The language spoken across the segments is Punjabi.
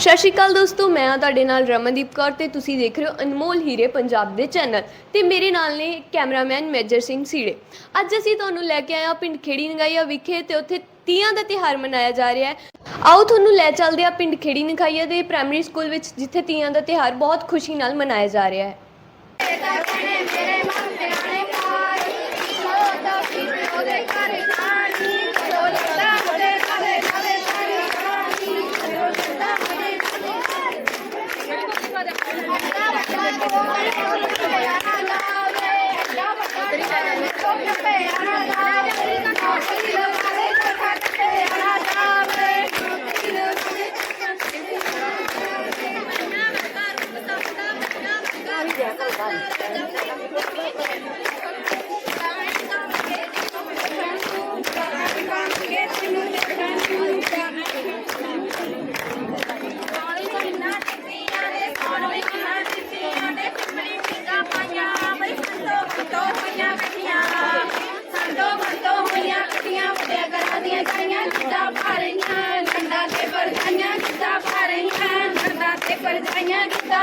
ਸਤਿ ਸ਼੍ਰੀ ਅਕਾਲ ਦੋਸਤੋ, ਮੈਂ ਆ ਤੁਹਾਡੇ ਨਾਲ ਰਮਨਦੀਪ ਕੌਰ ਤੇ ਤੁਸੀਂ ਦੇਖ ਰਹੇ ਹੋ ਅਨਮੋਲ ਹੀਰੇ ਪੰਜਾਬ ਦੇ ਚੈਨਲ ਤੇ ਮੇਰੇ ਨਾਲ ਨੇ ਕੈਮਰਾਮੈਨ ਮੇਜਰ ਸਿੰਘ ਸੀੜੇ। ਅੱਜ ਅਸੀਂ ਤੁਹਾਨੂੰ ਲੈ ਕੇ ਆਇਆ ਪਿੰਡ ਖੇੜੀ ਨਗਾਈਆ ਵਿਖੇ ਤੇ ਉੱਥੇ ਤੀਆਂ ਦਾ ਤਿਹਾਰ ਮਨਾਇਆ ਜਾ ਰਿਹਾ ਹੈ। ਆਓ ਤੁਹਾਨੂੰ ਲੈ ਚੱਲਦੇ ਆ ਪਿੰਡ ਖੇੜੀ ਨਗਾਈਆ ਦੇ ਪ੍ਰਾਇਮਰੀ ਸਕੂਲ ਵਿੱਚ, ਜਿੱਥੇ ਤੀਆਂ ਦਾ ਤਿਹਾਰ ਬਹੁਤ ਖੁਸ਼ੀ ਨਾਲ ਮਨਾਇਆ ਜਾ ਰਿਹਾ ਹੈ। Thank you.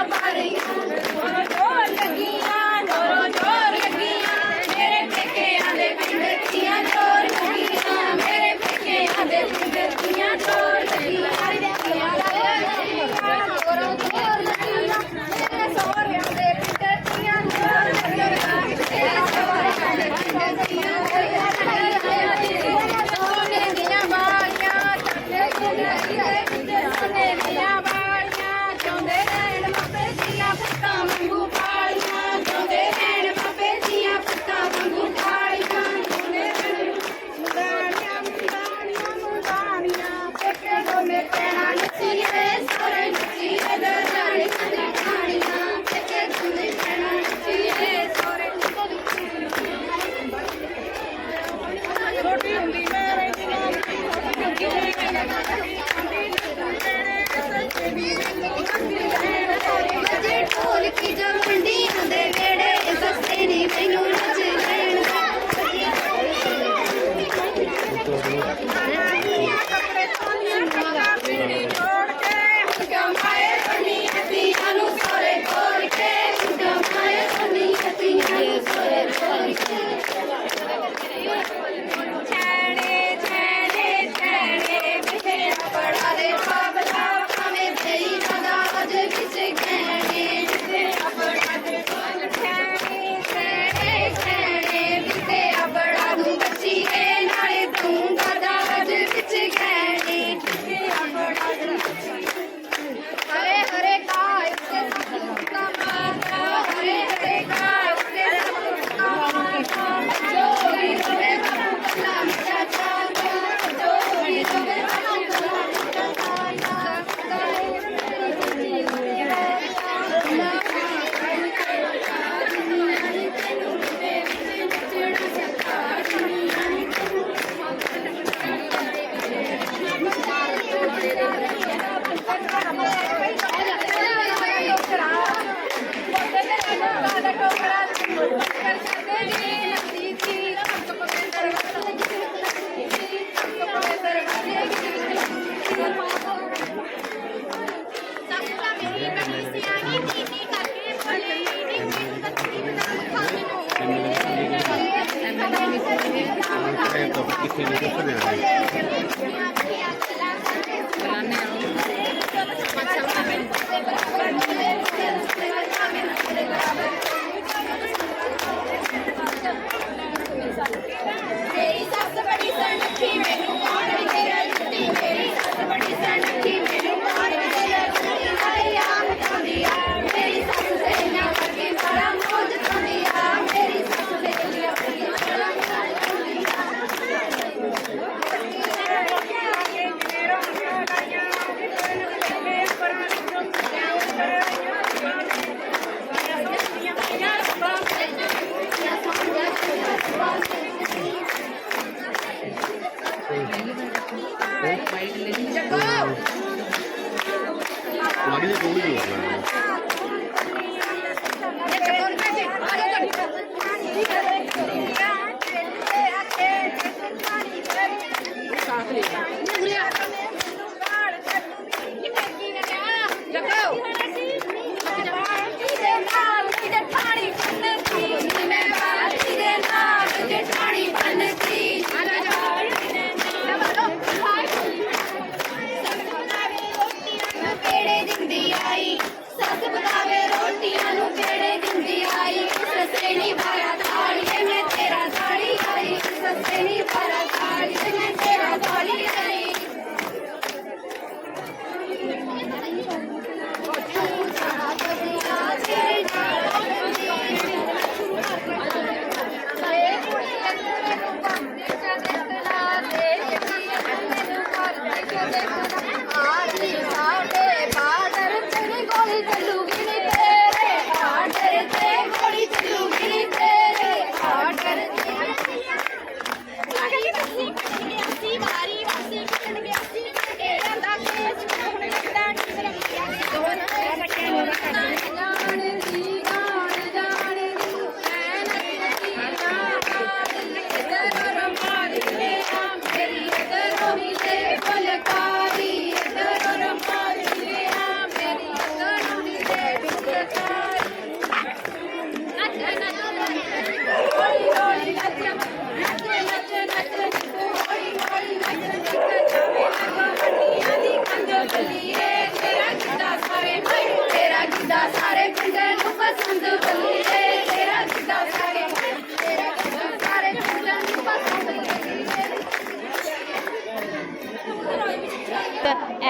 para ਕਿੱਥੇ ਨਹੀਂ ਕਿੱਥੇ ਨਹੀਂ 감사합니다.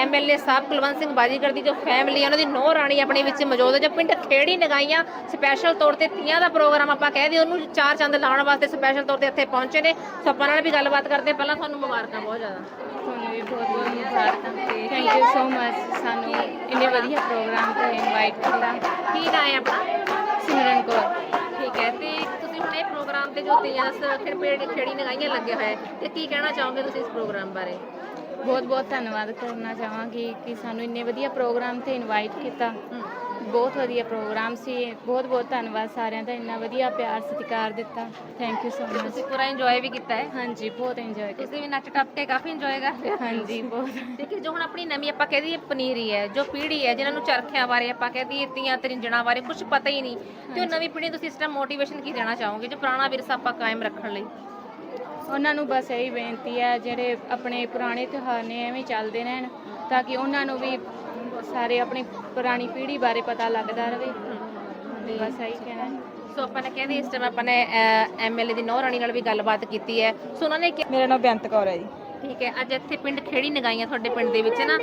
ਐਮਐਲਏ ਸਾਹਿਬ ਕੁਲਵੰਤ ਸਿੰਘ ਬਾਜੀਗਰ ਦੀ ਜੋ ਫੈਮਿਲੀ ਉਹਨਾਂ ਦੀ ਨੋ ਰਾਣੀ ਆਪਣੇ ਵਿੱਚ ਮੌਜੂਦ ਹੈ। ਜੋ ਪਿੰਡ ਖੇੜੀ ਨਗਾਈਆਂ ਸਪੈਸ਼ਲ ਤੌਰ ਤੇ ਤੀਆਂ ਦਾ ਪ੍ਰੋਗਰਾਮ ਆਪਾਂ ਕਹਿ ਦਈਏ ਉਹਨੂੰ ਚਾਰ ਚੰਦ ਲਾਉਣ ਵਾਸਤੇ ਸਪੈਸ਼ਲ ਤੌਰ ਤੇ ਇੱਥੇ ਪਹੁੰਚੇ ਨੇ। ਸੋ ਆਪਾਂ ਨਾਲ ਵੀ ਗੱਲਬਾਤ ਕਰਦੇ ਪਹਿਲਾਂ ਤੁਹਾਨੂੰ ਮੁਬਾਰਕਾਂ ਬਹੁਤ ਜ਼ਿਆਦਾ। ਤੁਹਾਨੂੰ ਵੀ ਬਹੁਤ ਬਹੁਤ ਮੁਬਾਰਕਾਂ ਥੈਂਕ ਯੂ ਸੋ ਮਚ ਸਾਨੂੰ ਇੰਨੇ ਵਧੀਆ ਪ੍ਰੋਗਰਾਮ ਤੇ ਇਨਵਾਈਟ ਕੀਤਾ। ਕੀ ਨਾਮ ਹੈ ਸਿਮਰਨ ਕੌਰ ਠੀਕ ਹੈ ਤੇ ਤੁਸੀਂ ਹੁਣ ਇਹ ਪ੍ਰੋਗਰਾਮ ਤੇ ਜੋ ਤੀਆਂ ਦਾ ਸ- ਖੇੜੀ ਖੇੜੀ ਨਗਾਈਆਂ ਲੱਗਿਆ ਹੋਇਆ ਹੈ ਤੇ ਕੀ ਕਹਿਣਾ ਚਾਹੋਗੇ ਤੁਸੀਂ ਇਸ ਪ੍ਰੋਗਰਾਮ ਬਾਰੇ? ਬਹੁਤ ਬਹੁਤ ਧੰਨਵਾਦ ਕਰਨਾ ਚਾਹਾਂਗੀ ਕਿ ਸਾਨੂੰ ਇੰਨੇ ਵਧੀਆ ਪ੍ਰੋਗਰਾਮ ਤੇ ਇਨਵਾਈਟ ਕੀਤਾ। ਬਹੁਤ ਵਧੀਆ ਪ੍ਰੋਗਰਾਮ ਸੀ। ਬਹੁਤ ਬਹੁਤ ਧੰਨਵਾਦ ਸਾਰਿਆਂ ਦਾ। ਇੰਨਾ ਵਧੀਆ ਪਿਆਰ ਸਤਿਕਾਰ ਦਿੱਤਾ। ਥੈਂਕ ਯੂ ਸੋ ਮਚ ਤੁਸੀਂ ਪੂਰਾ ਇੰਜੋਏ ਵੀ ਕੀਤਾ ਹੈ। ਹਾਂਜੀ ਬਹੁਤ ਇੰਜੋਏ ਕੀਤਾ। ਤੁਸੀਂ ਵੀ ਨੱਚ ਟੱਪ ਕੇ ਕਾਫੀ ਇੰਜੋਏ ਕਰ ਰਹੇ ਹੋ ਹਾਂਜੀ ਬਹੁਤ। ਹੈ ਜੋ ਹੁਣ ਆਪਣੀ ਨਵੀਂ ਆਪਾਂ ਕਹਿ ਦਈਏ ਪਨੀਰੀ ਹੈ ਜੋ ਪੀੜ੍ਹੀ ਹੈ ਜਿਨ੍ਹਾਂ ਨੂੰ ਚਰਖਿਆਂ ਬਾਰੇ ਆਪਾਂ ਕਹਿ ਦਈਏ ਤੀਆਂ ਤਰਿੰਜਣਾ ਬਾਰੇ ਕੁਝ ਪਤਾ ਹੀ ਨਹੀਂ। ਤੇ ਉਹ ਨਵੀਂ ਪੀੜ੍ਹੀ ਨੂੰ ਤੁਸੀਂ ਇਸ ਟਾਈਮ ਮੋਟੀਵੇਸ਼ਨ ਕੀ ਦੇਣਾ ਚਾਹੋਗੇ? ਜੋ ਪੁਰਾਣਾ ਵਿਰਸਾ ਆਪਾਂ ਕਾਇਮ ਰੱਖਣ ਲਈ। ਉਹਨਾਂ ਨੂੰ ਬਸ ਇਹੀ ਬੇਨਤੀ ਹੈ ਜਿਹੜੇ ਆਪਣੇ ਪੁਰਾਣੇ ਤਿਉਹਾਰ ਨੇ ਐਵੇਂ ਚੱਲਦੇ ਰਹਿਣ ਤਾਂ ਕਿ ਉਹਨਾਂ ਨੂੰ ਵੀ ਸਾਰੇ ਆਪਣੀ ਪੁਰਾਣੀ ਪੀੜ੍ਹੀ ਬਾਰੇ ਪਤਾ ਲੱਗਦਾ ਰਹੇ। ਬਸ ਇਹੀ ਕਹਿਣਾ ਹੈ। ਸੋ ਆਪਾਂ ਨੇ ਕਹਿੰਦੇ ਇਸ ਟਾਈਮ ਆਪਾਂ ਨੇ ਐਮਐਲਏ ਦੀ ਨੌ ਰਾਣੀ ਨਾਲ ਵੀ ਗੱਲਬਾਤ ਕੀਤੀ ਹੈ। ਸੋ ਉਹਨਾਂ ਨੇ ਮੇਰਾ ਨਾਮ ਬੇਅੰਤ ਕੌਰ ਹੈ ਜੀ। ਠੀਕ ਹੈ ਅੱਜ ਇੱਥੇ ਪਿੰਡ ਖੇੜੀ ਨਗਾਈਆਂ ਤੁਹਾਡੇ ਪਿੰਡ ਦੇ ਵਿੱਚ ਨਾ।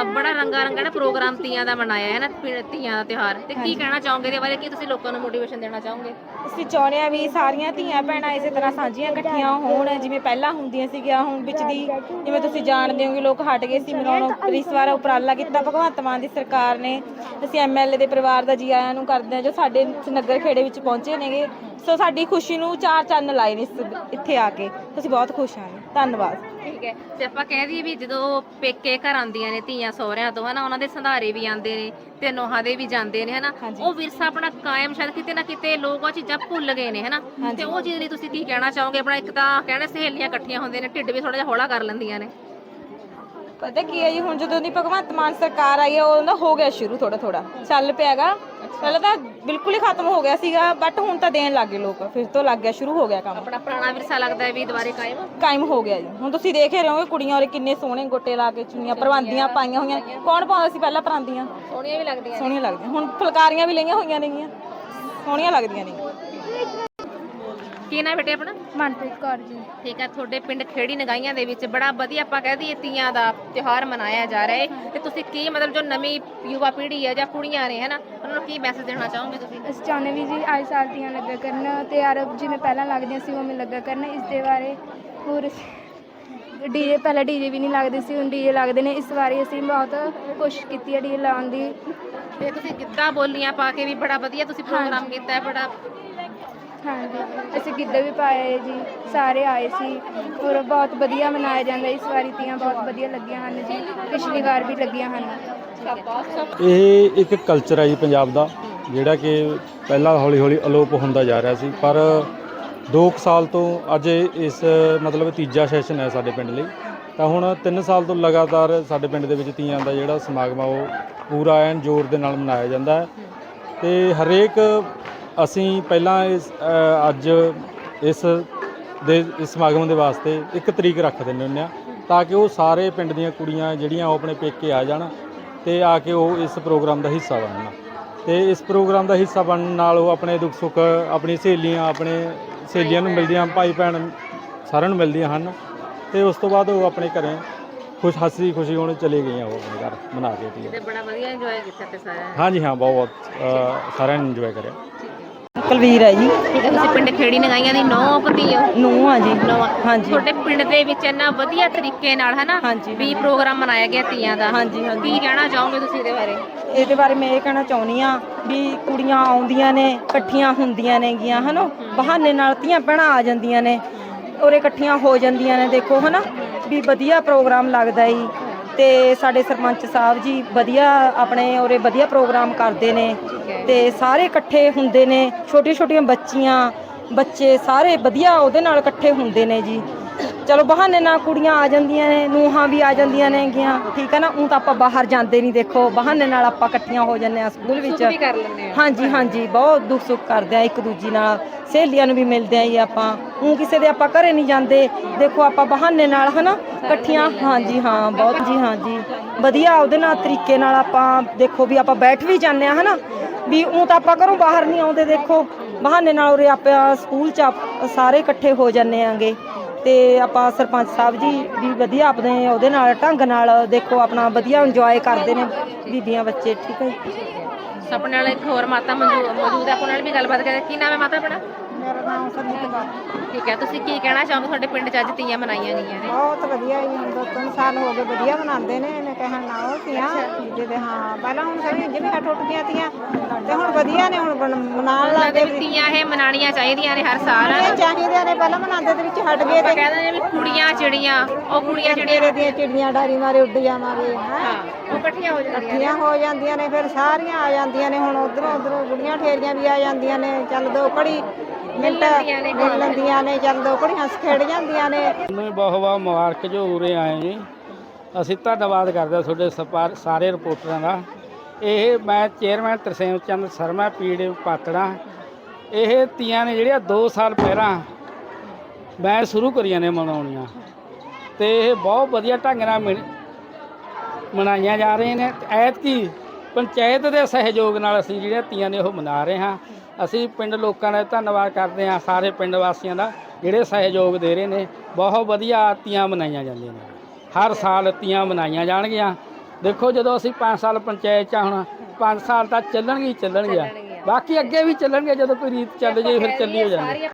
ਅ, ਬੜਾ ਰੰਗਾ ਰੰਗਾ ਨਾ ਪ੍ਰੋਗਰਾਮ ਤੀਆਂ ਦਾ ਮਨਾਇਆ ਹੈ ਨਾ ਪਿੰਡ ਤੀਆਂ ਦਾ ਤਿਉਹਾਰ। ਤੇ ਕੀ ਕਹਿਣਾ ਚਾਹੋਗੇ ਇਹਦੇ ਬਾਰੇ? ਕੀ ਤੁਸੀਂ ਲੋਕਾਂ ਨੂੰ ਮੋਟੀਵੇਸ਼ਨ ਦੇਣਾ ਚਾਹੋਗੇ? ਅਸੀਂ ਚਾਹੁੰਦੇ ਆ ਵੀ ਸਾਰੀਆਂ ਧੀਆਂ ਭੈਣਾਂ ਇਸੇ ਤਰ੍ਹਾਂ ਸਾਂਝੀਆਂ ਇਕੱਠੀਆਂ ਹੋਣ ਜਿਵੇਂ ਪਹਿਲਾਂ ਹੁੰਦੀਆਂ ਸੀਗੀਆਂ ਹੁਣ ਵਿੱਚ ਦੀ ਜਿਵੇਂ ਤੁਸੀਂ ਜਾਣਦੇ ਹੋਗੇ ਲੋਕ ਹਟ ਗਏ ਸੀ ਮਨਾਉਣੋਂ ਇਸ ਵਾਰ ਉਪਰਾਲਾ ਕੀਤਾ ਭਗਵੰਤ ਮਾਨ ਦੀ ਸਰਕਾਰ ਨੇ। ਅਸੀਂ ਐਮਐਲਏ ਦੇ ਪਰਿਵਾਰ ਦਾ ਜੀ ਆਇਆਂ ਨੂੰ ਕਰਦੇ ਹਾਂ ਜੋ ਸਾਡੇ ਨਗਰ ਖੇੜੇ ਵਿੱਚ ਪਹੁੰਚੇ ਨੇਗੇ। ਸੋ ਸਾਡੀ ਖੁਸ਼ੀ ਨੂੰ ਚਾਰ ਚੰਨ ਲਾਏ ਨੇ ਇਸ- ਇੱਥੇ ਆ ਕੇ। ਅਸੀਂ ਬਹੁਤ ਖੁਸ਼ ਹਾਂ। ਧੰਨਵਾਦ। ਠੀਕ ਹੈ। ਤੇ ਆਪਾਂ ਕਹਿ ਦਈਏ ਵੀ ਜਦੋਂ ਪੇਕੇ ਘਰ ਆਉਂਦੀਆਂ ਨੇ ਧੀਆਂ ਸਹੁਰਿਆਂ ਤੋਂ ਹਨਾ ਉਹਨਾਂ ਦੇ ਸੰਧਾਰੇ ਵੀ ਆਉਂਦੇ ਨੇ ਤੇ ਨੋਹਾਂ ਦੇ ਵੀ ਜਾਂਦੇ ਨੇ ਹਨਾ। ਹਾਂਜੀ। ਉਹ ਵਿਰਸਾ ਆਪਣਾ ਕਾਇਮ ਸ਼ਾਇਦ ਕਿਤੇ ਨਾ ਕਿਤੇ ਲੋਕ ਉਹ ਚੀਜ਼ਾਂ ਭੁੱਲ ਗਏ ਨੇ ਹਨਾ। ਤੇ ਉਹ ਚੀਜ਼ ਲਈ ਤੁਸੀਂ ਕੀ ਕਹਿਣਾ ਚਾਹੋਗੇ? ਆਪਣਾ ਇੱਕ ਤਾਂ ਕਹਿੰਦੇ ਸਹੇਲੀਆਂ ਇਕੱਠੀਆਂ ਹੁੰਦੀਆਂ ਨੇ ਢਿੱਡ ਵੀ ਥੋੜਾ ਜਿਹਾ ਹੌਲਾ ਕਰ ਲੈਂਦੀਆਂ ਨੇ। ਪਤਾ ਕੀ ਹੈ ਜੀ ਹੁਣ ਜਦੋਂ ਦੀ ਭਗਵੰਤ ਮਾਨ ਸਰਕਾਰ ਆਈ ਹੈ ਉਹਦਾ ਹੋ ਗਿਆ ਸ਼ੁਰੂ ਥੋੜਾ ਥੋੜਾ ਚੱਲ ਪਿਆਗਾ। ਪਹਿਲਾਂ ਤਾਂ ਬਿਲਕੁਲ ਹੀ ਖਤਮ ਹੋ ਗਿਆ ਸੀਗਾ ਬਟ ਹੁਣ ਤਾਂ ਦੇਣ ਲੱਗੇ ਲੋਕ। ਫਿਰ ਤੋਂ ਲੱਗ ਗਿਆ ਸ਼ੁਰੂ ਹੋ ਗਿਆ ਕੰਮ। ਆਪਣਾ ਪੁਰਾਣਾ ਵਿਰਸਾ ਲੱਗਦਾ ਹੈ ਵੀ ਦੁਬਾਰੇ ਕਾਇਮ? ਕਾਇਮ ਹੋ ਗਿਆ ਜੀ। ਹੁਣ ਤੁਸੀਂ ਦੇਖ ਹੀ ਰਹੇ ਹੋਗੇ ਕੁੜੀਆਂ ਔਰ ਕਿੰਨੇ ਸੋਹਣੇ ਗੋਟੇ ਲਾ ਕੇ ਚੁੰਨੀਆਂ ਪਰਵਾਂਦੀਆਂ ਪਾਈਆਂ ਹੋਈਆਂ। ਕੌਣ ਪਾਉਂਦਾ ਸੀ ਪਹਿਲਾਂ ਪਰਾਂਦੀਆਂ ਸੋਹਣੀਆਂ ਵੀ ਲੱਗਦੀਆਂ ਸੋਹਣੀਆਂ ਲੱਗਦੀਆਂ। ਹੁਣ ਫੁਲਕਾਰੀਆਂ ਵੀ ਲਈਆਂ ਹੋਈਆਂ ਨੇਗੀਆਂ। ਸੋਹਣੀਆਂ ਲੱਗਦੀਆਂ ਨੇ। ਕੀ ਨਾ ਬੇਟੇ ਆਪਣਾ? ਮਨਪ੍ਰੀਤ ਕੌਰ ਜੀ। ਠੀਕ ਹੈ ਤੁਹਾਡੇ ਪਿੰਡ ਖੇੜੀ ਨਗਾਈਆਂ ਦੇ ਵਿੱਚ ਬੜਾ ਵਧੀਆ ਆਪਾਂ ਕਹਿ ਦਈਏ ਤੀਆਂ ਦਾ ਤਿਉਹਾਰ ਮਨਾਇਆ ਜਾ ਰਿਹਾ ਹੈ ਤੇ ਤੁਸੀਂ ਕੀ ਮਤਲਬ ਜੋ ਨਵੀਂ ਯੁਵਾ ਪੀੜ੍ਹੀ ਹੈ ਜਾਂ ਕੁੜੀਆਂ ਨੇ ਹਨਾ ਉਹਨਾਂ ਨੂੰ ਕੀ ਮੈਸੇਜ ਦੇਣਾ ਚਾਹੋਗੇ ਤੁਸੀਂ? ਅਸੀਂ ਚਾਹੁੰਦੇ ਵੀ ਜੀ ਆਏ ਸਾਲ ਦੀਆਂ ਲੱਗਾ ਕਰਨ ਤੇ ਯਾਰ ਜਿਵੇਂ ਪਹਿਲਾਂ ਲੱਗਦੀਆਂ ਸੀ ਉਵੇਂ ਲੱਗਾ ਕਰਨ ਇਸ ਦੇ ਬਾਰੇ। ਹੋਰ ਡੀਜੇ ਪਹਿਲਾਂ ਡੀਜੇ ਵੀ ਨਹੀਂ ਲੱਗਦੇ ਸੀ ਹੁਣ ਡੀਜੇ ਲੱਗਦੇ ਨੇ। ਇਸ ਵਾਰੀ ਅਸੀਂ ਬਹੁਤ ਕੋਸ਼ਿਸ਼ ਕੀਤੀ ਹੈ ਡੀਜੇ ਲਾਉਣ ਦੀ। ਤੇ ਤੁਸੀਂ ਗਿੱਧਾ ਬੋਲੀਆਂ ਪਾ ਕੇ ਵੀ ਬੜਾ ਵਧੀਆ ਤੁਸੀਂ ਪ੍ਰੋਗਰਾਮ ਕੀਤਾ ਹੈ ਬੜਾ ਹਾਂਜੀ। ਅਸੀਂ ਗਿੱਧੇ ਵੀ ਪਾਏ ਜੀ, ਸਾਰੇ ਆਏ ਸੀ। ਔਰ ਬਹੁਤ ਵਧੀਆ ਮਨਾਇਆ ਜਾਂਦਾ, ਇਸ ਵਾਰੀ ਤੀਆਂ ਬਹੁਤ ਵਧੀਆ ਲੱਗੀਆਂ ਹਨ ਜੀ, ਪਿਛਲੀ ਵਾਰ ਵੀ ਲੱਗੀਆਂ ਹਨ। ਇਹ ਇੱਕ ਕਲਚਰ ਹੈ ਜੀ ਪੰਜਾਬ ਦਾ, ਜਿਹੜਾ ਕਿ ਪਹਿਲਾਂ ਹੌਲੀ ਹੌਲੀ ਅਲੋਪ ਹੁੰਦਾ ਜਾ ਰਿਹਾ ਸੀ, ਪਰ 2 ਸਾਲ ਤੋਂ ਅੱਜ ਇਸ ਮਤਲਬ ਤੀਜਾ ਸੈਸ਼ਨ ਹੈ ਸਾਡੇ ਪਿੰਡ ਲਈ। ਤਾਂ ਹੁਣ 3 ਸਾਲ ਤੋਂ ਲਗਾਤਾਰ ਸਾਡੇ ਪਿੰਡ ਦੇ ਵਿੱਚ ਤੀਆਂ ਦਾ ਜਿਹੜਾ ਸਮਾਗਮ ਆ, ਉਹ ਪੂਰਾ ਐਨ ਜ਼ੋਰ ਦੇ ਨਾਲ ਮਨਾਇਆ ਜਾਂਦਾ ਹੈ। ਤੇ ਹਰੇਕ ਅਸੀਂ ਪਹਿਲਾਂ ਇਸ ਅ, ਅੱਜ ਇਸ ਦੇ ਇਸ ਸਮਾਗਮ ਦੇ ਵਾਸਤੇ ਇੱਕ ਤਰੀਕ ਰੱਖ ਦਿੰਦੇ ਹੁੰਦੇ ਆ ਤਾਂ ਕਿ ਉਹ ਸਾਰੇ ਪਿੰਡ ਦੀਆਂ ਕੁੜੀਆਂ ਜਿਹੜੀਆਂ ਉਹ ਆਪਣੇ ਪੇਕੇ ਆ ਜਾਣ ਤੇ ਆ ਕੇ ਉਹ ਇਸ ਪ੍ਰੋਗਰਾਮ ਦਾ ਹਿੱਸਾ ਬਣਨ। ਤੇ ਇਸ ਪ੍ਰੋਗਰਾਮ ਦਾ ਹਿੱਸਾ ਬਣਨ ਨਾਲ ਉਹ ਆਪਣੇ ਦੁੱਖ ਸੁੱਖ ਆਪਣੀ ਸਹੇਲੀਆਂ ਆਪਣੇ ਸਹੇਲੀਆਂ ਨੂੰ ਮਿਲਦੀਆਂ ਭਾਈ ਭੈਣ ਸਾਰਿਆਂ ਨੂੰ ਮਿਲਦੀਆਂ ਹਨ ਤੇ ਉਸ ਤੋਂ ਬਾਅਦ ਉਹ ਆਪਣੇ ਘਰੇ ਖੁਸ਼ ਹੱਸੀ ਖੁਸ਼ੀ ਹੋਣ ਚਲੇ ਗਈਆਂ ਉਹ ਆਪਣੇ ਘਰ ਮਨਾ ਕੇ ਤੀ ਤੇ ਬੜਾ ਵਧੀਆ ਇੰਜੋਏ ਕੀਤਾ ਤੇ ਸਾਰਾ ਹਾਂਜੀ ਹਾਂ ਬਹੁਤ ਅ, ਸਾਰਿਆਂ ਨੇ ਇੰਜੋਏ ਕਰਿਆ। ਕੁਲਵੀਰ ਹੈ ਜੀ। ਠੀਕ ਹੈ ਤੁਸੀਂ ਪਿੰਡ ਖੇੜੀ ਨਗਾਈਆਂ ਦੀ ਨੌ ਪਤੀ ਹੋ ਨੂੰ ਆ ਜੀ। ਨੌਂ ਹਾਂਜੀ। ਤੁਹਾਡੇ ਪਿੰਡ ਦੇ ਵਿੱਚ ਇੰਨਾ ਵਧੀਆ ਤਰੀਕੇ ਨਾਲ ਹਨਾ? ਹਾਂਜੀ, ਵੀ ਪ੍ਰੋਗਰਾਮ ਮਨਾਇਆ ਗਿਆ ਤੀਆਂ ਦਾ। ਹਾਂਜੀ, ਹਾਂਜੀ। ਕੀ ਕਹਿਣਾ ਚਾਹੋਗੇ ਤੁਸੀਂ ਇਹਦੇ ਬਾਰੇ? ਇਹਦੇ ਬਾਰੇ ਮੈਂ ਇਹ ਕਹਿਣਾ ਚਾਹੁੰਦੀ ਆ ਵੀ ਕੁੜੀਆਂ ਆਉਂਦੀਆਂ ਨੇ ਇਕੱਠੀਆਂ ਹੁੰਦੀਆਂ ਨੇਗੀਆਂ ਹਨਾ? ਬਹਾਨੇ ਨਾਲ ਧੀਆਂ ਭੈਣਾਂ ਆ ਜਾਂਦੀਆਂ ਨੇ। ਔਰ ਇਕੱਠੀਆਂ ਹੋ ਜਾਂਦੀਆਂ ਨੇ ਦੇਖੋ ਹਨਾ? ਵੀ ਵਧੀਆ ਪ੍ਰੋਗਰਾਮ ਲੱਗਦਾ ਈ। ਤੇ ਸਾਡੇ ਸਰਪੰਚ ਸਾਹਿਬ ਜੀ ਵਧੀਆ ਆਪਣੇ ਔਰੇ ਵਧੀਆ ਪ੍ਰੋਗਰਾਮ ਕਰਦੇ ਨੇ ਤੇ ਸਾਰੇ ਇਕੱਠੇ ਹੁੰਦੇ ਨੇ ਛੋਟੀਆਂ ਛੋਟੀਆਂ ਬੱਚੀਆਂ ਬੱਚੇ ਸਾਰੇ ਵਧੀਆ ਉਹਦੇ ਨਾਲ ਇਕੱਠੇ ਹੁੰਦੇ ਨੇ ਜੀ। ਚਲੋ ਬਹਾਨੇ ਨਾਲ ਕੁੜੀਆਂ ਆ ਜਾਂਦੀਆਂ ਨੇ ਨੂਹਾਂ ਵੀ ਆ ਜਾਂਦੀਆਂ ਨੇਗੀਆਂ। ਠੀਕ ਹੈ ਨਾ? ਉਹ ਤਾਂ ਆਪਾਂ ਬਾਹਰ ਜਾਂਦੇ ਨਹੀਂ ਦੇਖੋ। ਬਹਾਨੇ ਨਾਲ ਆਪਾਂ ਇਕੱਠੀਆਂ ਹੋ ਜਾਂਦੇ ਆ ਸਕੂਲ ਵਿੱਚ। ਵੀ ਕਰ ਲੈਂਦੇ ਹੋ ਹਾਂਜੀ ਹਾਂਜੀ। ਬਹੁਤ ਦੁੱਖ ਸੁੱਖ ਕਰਦੇ ਆ ਇੱਕ ਦੂਜੀ ਨਾਲ। ਸਹੇਲੀਆਂ ਨੂੰ ਵੀ ਮਿਲਦੇ ਆ ਜੀ ਆਪਾਂ। ਉਹ ਕਿਸੇ ਦੇ ਆਪਾਂ ਘਰੇ ਨਹੀਂ ਜਾਂਦੇ। ਦੇਖੋ ਆਪਾਂ ਬਹਾਨੇ ਨਾਲ ਹਨਾ? ਇਕੱਠੀਆਂ। ਹਾਂਜੀ ਹਾਂ ਬਹੁਤ। ਜੀ ਹਾਂਜੀ। ਵਧੀਆ ਉਹਦੇ ਨਾਲ ਤਰੀਕੇ ਨਾਲ ਆਪਾਂ ਦੇਖੋ ਵੀ ਆਪਾਂ ਬੈਠ ਵੀ ਜਾਂਦੇ ਆ ਹਨਾ? ਵੀ ਉਹ ਤਾਂ ਆਪਾਂ ਘਰੋਂ ਬਾਹਰ ਨਹੀਂ ਆਉਂਦੇ ਦੇਖੋ। ਬਹਾਨੇ ਨਾਲ ਉਰੇ ਆਪਾਂ ਸਕੂਲ ਚ ਸਾਰੇ ਇਕੱਠੇ ਹੋ ਜਾਂਦੇ ਆਂਗੇ। ਤੇ ਆਪਾਂ ਸਰਪੰਚ ਸਾਹਿਬ ਜੀ ਵੀ ਵਧੀਆ ਆਪਣੇ ਉਹਦੇ ਨਾਲ, ਢੰਗ ਨਾਲ ਦੇਖੋ, ਆਪਣਾ ਵਧੀਆ ਇੰਜੋਏ ਕਰਦੇ ਨੇ ਬੀਬੀਆਂ ਬੱਚੇ, ਠੀਕ ਹੈ ਜੀ। ਆਪਣੇ ਨਾਲ ਇੱਕ ਹੋਰ ਮਾਤਾ ਮੌਜੂ- ਮੌਜੂਦ ਹੈ ਉਹਨਾਂ ਨਾਲ ਵੀ ਗੱਲਬਾਤ ਕਰਾਂਗੇ ਕੀ ਨਾਮ ਹੈ ਮਾਤਾ ਆਪਣਾ? ਮੇਰਾ ਨਾਮ ਸੰਦੀਪ ਕੌਰ ਠੀਕ ਹੈ ਤੁਸੀਂ ਕੀ ਕਹਿਣਾ ਚਾਹੋਗੇ? ਤੁਹਾਡੇ ਪਿੰਡ 'ਚ ਅੱਜ ਤੀਆਂ ਮਨਾਈਆਂ ਗਈਆਂ ਨੇ। ਬਹੁਤ ਵਧੀਆ ਜੀ ਹੁਣ ਦੋ ਤਿੰਨ ਸਾਲ ਹੋ ਗਏ ਵਧੀਆ ਮਨਾਉਂਦੇ ਨੇ ਇਹਨੇ ਕਹਿਣ ਨਾ ਉਹ ਤੀਆਂ ਜਿਹਦੇ ਹਾਂ ਪਹਿਲਾਂ ਹੁਣ ਸਭੀ ਜਿਵੇਂ ਟੁੱਟਦੀਆਂ ਤੀਆਂ ਤੇ ਹੁਣ ਵਧੀਆ ਨੇ ਹੁਣ ਬਣ- ਮਨਾਉਣ ਲੱਗ ਵੀ ਤੀਆਂ ਇਹ ਮਨਾਣੀਆਂ ਚਾਹੀਦੀਆਂ ਨੇ ਹਰ ਸਾਲ। ਇਹ ਚਾਹੀਦੇ ਨੇ ਪਹਿਲਾਂ ਮਨਾਉਂਦੇ ਦੇ ਵਿੱਚ ਹਟ ਗਏ ਆਪਾਂ ਤੇ ਕਹਿੰਦੇ ਨੇ ਵੀ ਕੁੜੀਆਂ ਚਿੜੀਆਂ ਉਹ ਕੁੜੀਆਂ ਜਿਹੜੀਆਂ ਦੀਆਂ ਚਿੜੀਆਂ ਡਾਰੀ ਮਾਰੇ ਉੱਡ ਜਾਵਾਂਗੇ ਹੈਂ। ਹਾਂ ਉਹ ਇਕੱਠੀਆਂ ਹੋ ਜਾਂਦੀਆਂ ਇਕੱਠੀਆਂ ਹੋ ਜਾਂਦੀਆਂ ਨੇ ਫਿਰ ਸਾਰੀਆਂ ਆ ਜਾਂਦੀਆਂ ਨੇ ਹੁਣ ਉਧਰੋਂ ਉਧਰੋਂ ਬੁੜੀਆਂ ਠੇਰੀਆਂ ਵੀ ਆ ਜਾਂਦੀਆਂ ਨੇ ਚੱਲ ਦੋ ਘੜੀ ਮਿੰਟ ਮਿਲ ਲੈਂਦੀਆਂ ਨੇ ਚੱਲ ਦੋ ਘੜੀ ਖੇਡ ਜਾਂਦੀਆਂ ਨੇ। ਤੁਹਾਨੂੰ ਬਹੁਤ ਬਹੁਤ ਮੁਬਾਰਕ ਜੋ ਉਰੇ ਆਏ ਜੀ। ਅਸੀਂ ਧੰਨਵਾਦ ਕਰਦੇ ਹਾਂ ਤੁਹਾਡੇ ਸਪਾ- ਸਾਰੇ ਰਿਪੋਰਟਰਾਂ ਦਾ। ਇਹ ਮੈਂ ਚੇਅਰਮੈਨ ਤਰਸੇਮ ਚੰਦ ਸ਼ਰਮਾ ਪੀੜ ਪਾਤੜਾ। ਇਹ ਤੀਆਂ ਨੇ ਜਿਹੜੀਆਂ 2 ਸਾਲ ਪਹਿਲਾਂ ਮੈਂ ਸ਼ੁਰੂ ਕਰੀਆਂ ਨੇ ਮਨਾਉਣੀਆਂ। ਤੇ ਇਹ ਬਹੁਤ ਵਧੀਆ ਢੰਗ ਨਾਲ ਮਨ- ਮਨਾਈਆਂ ਜਾ ਰਹੀਆਂ ਨੇ। ਐਤਕੀ ਪੰਚਾਇਤ ਦੇ ਸਹਿਯੋਗ ਨਾਲ ਅਸੀਂ ਜਿਹੜੀਆਂ ਤੀਆਂ ਨੇ ਉਹ ਮਨਾ ਰਹੇ ਹਾਂ। ਅਸੀਂ ਪਿੰਡ ਲੋਕਾਂ ਦਾ ਧੰਨਵਾਦ ਕਰਦੇ ਹਾਂ ਸਾਰੇ ਪਿੰਡ ਵਾਸੀਆਂ ਦਾ ਜਿਹੜੇ ਸਹਿਯੋਗ ਦੇ ਰਹੇ ਨੇ। ਬਹੁਤ ਵਧੀਆ ਤੀਆਂ ਮਨਾਈਆਂ ਜਾਂਦੀਆਂ ਨੇ। ਹਰ ਸਾਲ ਤੀਆਂ ਮਨਾਈਆਂ ਜਾਣਗੀਆਂ। ਦੇਖੋ ਜਦੋਂ ਅਸੀਂ 5 ਸਾਲ ਪੰਚਾਇਤ ਚ ਹੁਣ 5 ਸਾਲ ਤਾਂ ਚੱਲਣਗੇ ਹੀ ਚੱਲਣਗੀਆਂ ਬਾਕੀ ਅੱਗੇ ਵੀ ਚੱਲਣਗੇ ਜਦੋਂ ਕੋਈ ਰੀਤ ਚੱਲ ਜੇ ਫਿਰ ਚੱਲੀ ਹੋ ਜਾਂਦੀ।